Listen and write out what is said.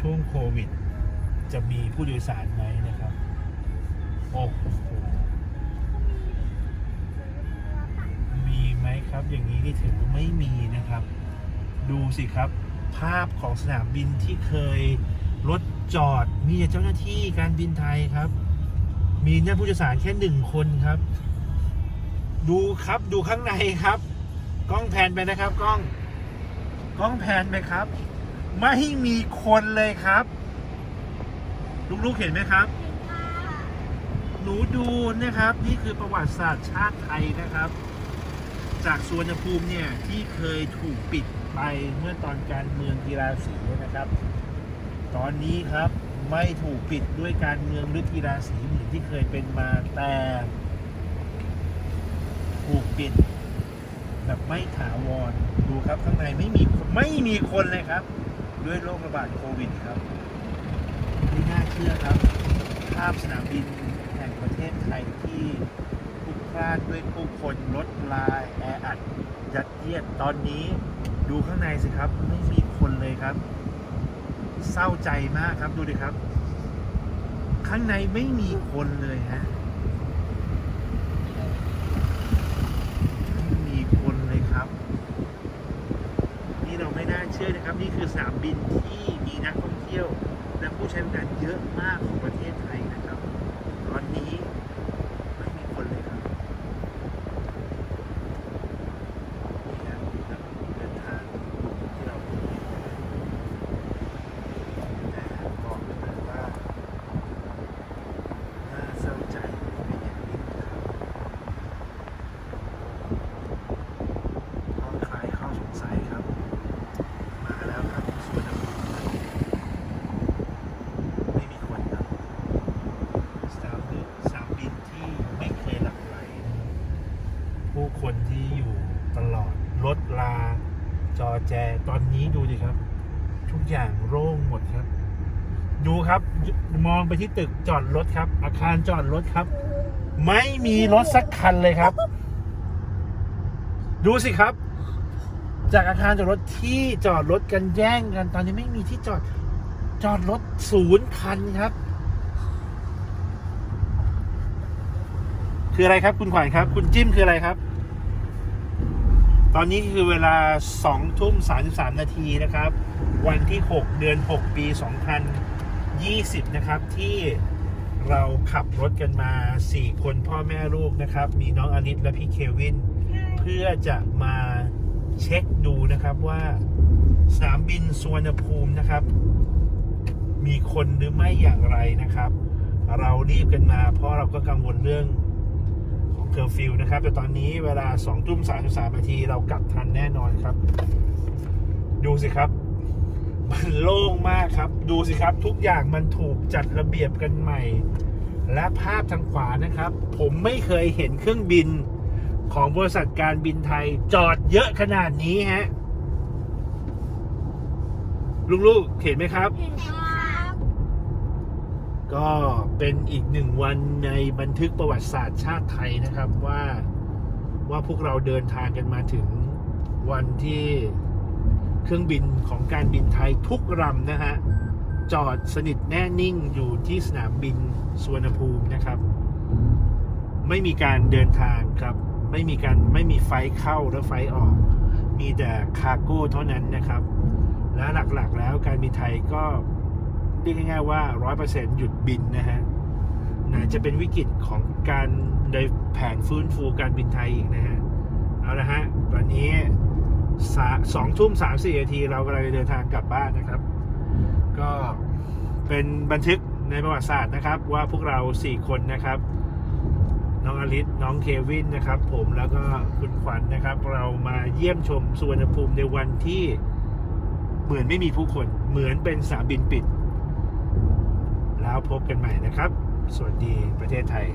ช่วงโควิด จะมีผู้โดยสารไหมนะครับ โอ้โหมีไหมครับ อย่างนี้นี่ถือว่าไม่มีนะครับ ดูสิครับ ภาพของสนามบินที่เคยรถจอด มีแต่เจ้าหน้าที่การบินไทยครับ มีนักผู้โดยสารแค่หนึ่งคนครับ ดูครับดูข้างในครับ กล้องแพนไปนะครับ กล้อง กล้องแพนไปครับ ไม่มีคนเลยครับ ลูกๆเห็นไหมครับ หนูดูนะครับ นี่คือประวัติศาสตร์ชาติไทยนะครับ จากสวนภูมิเนี่ย ที่เคยถูกปิดไปเมื่อตอนการเมืองกีฬาสีนะครับ ตอนนี้ครับไม่ถูกปิดด้วยการเมืองหรือกีฬาสีเหมือนที่เคยเป็นมาแต่ถูกปิดแบบไม่ถาวรดูครับข้างในไม่มีไม่มีคนเลยครับ ด้วยโรคระบาดโควิดครับไม่น่าเชื่อครับ ภาพสนามบินแห่งประเทศไทยที่พลุกพล่านด้วยผู้คนรถลายแออัดยัดเยียดตอนนี้ดูข้างในสิครับ ไม่มีคนเลยครับ เศร้าใจมากครับดูดิครับ ข้างในไม่มีคนเลยฮะ ไม่มีคนเลยครับ นี่เราไม่น่าเชื่อ นามบินที่มีนักท่องเที่ยว และผู้ใช้บริการเยอะมากของประเทศไทยนะครับ ตอนนี้ไม่มีคนเลยครับนี่นะเดินทางที่เราแต่บอกเลยว่าน่าเศร้าใจเป็นอย่างยิ่งครับ ก็คลายข้อสงสัยครับ มาแล้วครับสวนภูมิไม่มีคนครับสนามบินสนามบินที่ไม่เคยหลับไหลผู้คนที่อยู่ตลอดรถลา จอ แจตอนนี้ดูดิครับ ทุกอย่างโล่งหมดครับ ดูครับมองไปที่ตึกจอดรถครับ อาคารจอดรถครับ ไม่มีรถสักคันเลยครับ ดูสิครับ จากอาคารจอดรถที่จอดรถกันแย่งกัน ตอนนี้ไม่มีที่จอดจอดรถศูนย์คันครับ คืออะไรครับคุณขวัญครับ คุณจิ้มคืออะไรครับ ตอนนี้คือเวลา2ทุ่ม33 นาทีนะครับ วันที่ 6 เดือน 6 ปี 2020 นะครับ ที่เราขับรถกันมา 4 คนพ่อแม่ลูกนะครับ มีน้องอลิสและพี่เควิน เพื่อจะมาเช็คดูนะครับว่าสนามบินสุวรรณภูมินะครับ มีคนหรือไม่อย่างไรนะครับ เรารีบกันมาเพราะเราก็กังวลเรื่องของ เคอร์ฟิวนะครับ แต่ตอนนี้เวลา2ทุ่ม33นาทีเรากลับทันแน่นอนครับ ดูสิครับ มันโล่งมากครับ ดูสิครับ ทุกอย่างมันถูกจัดระเบียบกันใหม่ และภาพทางขวานะครับ ผมไม่เคยเห็นเครื่องบินของบริษัทการบินไทยจอดเยอะขนาดนี้ฮะ ลูกๆ เห็นไหมครับ เห็นครับ ก็เป็นอีกหนึ่งวันในบันทึกประวัติศาสตร์ชาติไทยนะครับว่าว่าพวกเราเดินทางกันมาถึงวันที่เครื่องบินของการบินไทยทุกลำนะฮะ จอดสนิทแน่นิ่งอยู่ที่สนามบินสุวรรณภูมินะครับ ไม่มีการเดินทางครับ ไม่มีการไม่มีไฟเข้าและไฟออก มีแต่คาร์โก้เท่านั้นนะครับ และหลักๆแล้วการบินไทยก็ เรียกง่ายๆว่า100%หยุดบินนะฮะน่าจะเป็นวิกฤตของการในแผนฟื้นฟูการบินไทยอีกนะฮะ เอาละฮะ ตอนนี้สสองทุ่มสามสี่นาทีเรากำลังเดินทางกลับบ้านนะครับ ก็เป็นบันทึกในประวัติศาสตร์นะครับ ว่าพวกเราสี่คนนะครับ น้องอลิสน้องเควินนะครับ ผมแล้วก็คุณขวัญนะครับ เรามาเยี่ยมชมสุวรรณภูมิในวันที่เหมือนไม่มีผู้คนเหมือนเป็นสนามบินปิด แล้วพบกันใหม่นะครับ สวัสดีประเทศไทย